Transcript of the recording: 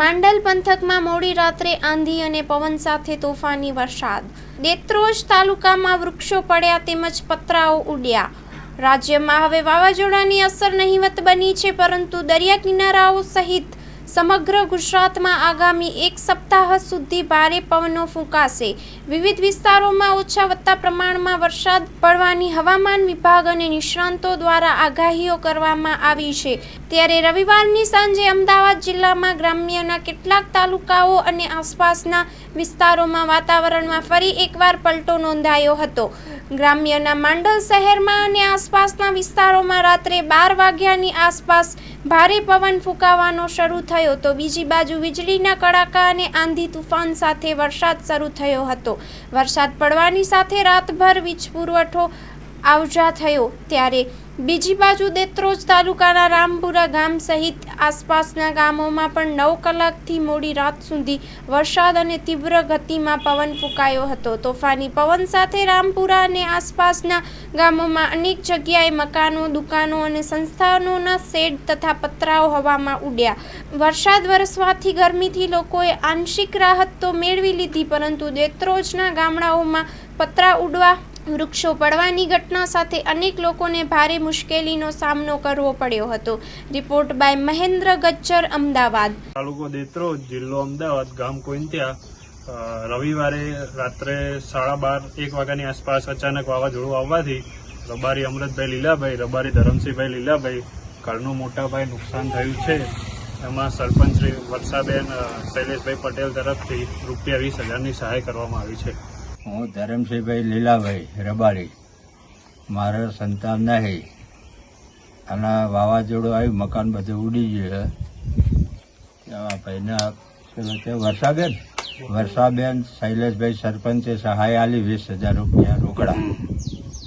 માંડલ પંથકમાં મોડી રાત્રે આંધી અને પવન સાથે તોફાની વરસાદ. દેત્રોજ તાલુકામાં વૃક્ષો પડ્યા તેમજ પતરાઓ ઉડ્યા. રાજ્યમાં હવે વાવાઝોડાની અસર નહીવત બની છે, પરંતુ દરિયા કિનારાઓ સહિત સમગ્ર ગુજરાતમાં આગામી એક સપ્તાહ સુધી ભારે પવનો ફૂંકાશે. વિવિધ વિસ્તારોમાં ઓછા વધતા પ્રમાણમાં વરસાદ પડવાની હવામાન વિભાગ અને નિષ્ણાંતો દ્વારા આગાહીઓ કરવામાં આવી છે. ત્યારે રવિવારની સાંજે અમદાવાદ જિલ્લામાં ગ્રામ્યના કેટલાક તાલુકાઓ અને આસપાસના વિસ્તારોમાં વાતાવરણમાં ફરી એકવાર પલટો નોંધાયો હતો. ગ્રામ્યના માંડલ શહેરમાં અને આસપાસના વિસ્તારોમાં રાત્રે બાર વાગ્યાની આસપાસ ભારે પવન ફૂંકાવાનો શરૂ થયો તો બીજી બાજુ વીજળીના કડાકા અને આંધી તુફાન સાથે વરસાદ શરૂ થયો હતો. વરસાદ પડવાની સાથે રાતભર વીજ પુરવઠો આવજા થયો ત્યારે બીજી બાજુ દેત્રોજ તાલુકાના રામપુરા ગામ સહિત આસપાસના ગામોમાં પણ નવ કલાકથી મોડી રાત સુધી વરસાદ અને તીવ્ર ગતિમાં પવન ફૂંકાયો હતો. તોફાની પવન સાથે રામપુરા અને આસપાસના ગામોમાં અનેક જગ્યાએ મકાનો, દુકાનો અને સંસ્થાનોના શેડ તથા પતરાઓ હવામાં ઉડ્યા. વરસાદ વરસવાથી ગરમીથી લોકોએ આંશિક રાહત તો મેળવી લીધી, પરંતુ દેત્રોજના ગામડાઓમાં પતરા ઉડવા વૃક્ષો પડવાની ઘટના સાથે અનેક લોકોને ભારે મુશ્કેલીનો સામનો કરવો પડ્યો હતો. Report by Mahendra Gajjar, Ahmedabad. તાલુકો દેત્રોજ જિલ્લો અમદાવાદ, ગામ કોઈન્ત્યા રવિવારે રાત્રે સાડા બાર, એક વાગ્યાની આસપાસ અચાનક વાવાઝોડું આવવાથી રબારી અમૃતભાઈ લીલાભાઈ, રબારી ધરમસિંહભાઈ લીલાભાઈ ઘરનું મોટાભાઈ નુકસાન થયું છે. એમાં સરપંચ શ્રી વર્ષાબેન શૈલેષભાઈ પટેલ તરફથી રૂપિયા વીસ હજારની સહાય કરવામાં આવી છે. હું ધરમસિંહભાઈ લીલાભાઈ રબારી મારે સંતાન નહીં. અને વાવાઝોડું આવ્યું, મકાન બધું ઉડી ગયું આ ભાઈને પેલો છે વર્ષાબેન? વર્ષાબેન શૈલેષભાઈ સરપંચે સહાય આલી વીસ હજાર રૂપિયા રોકડા.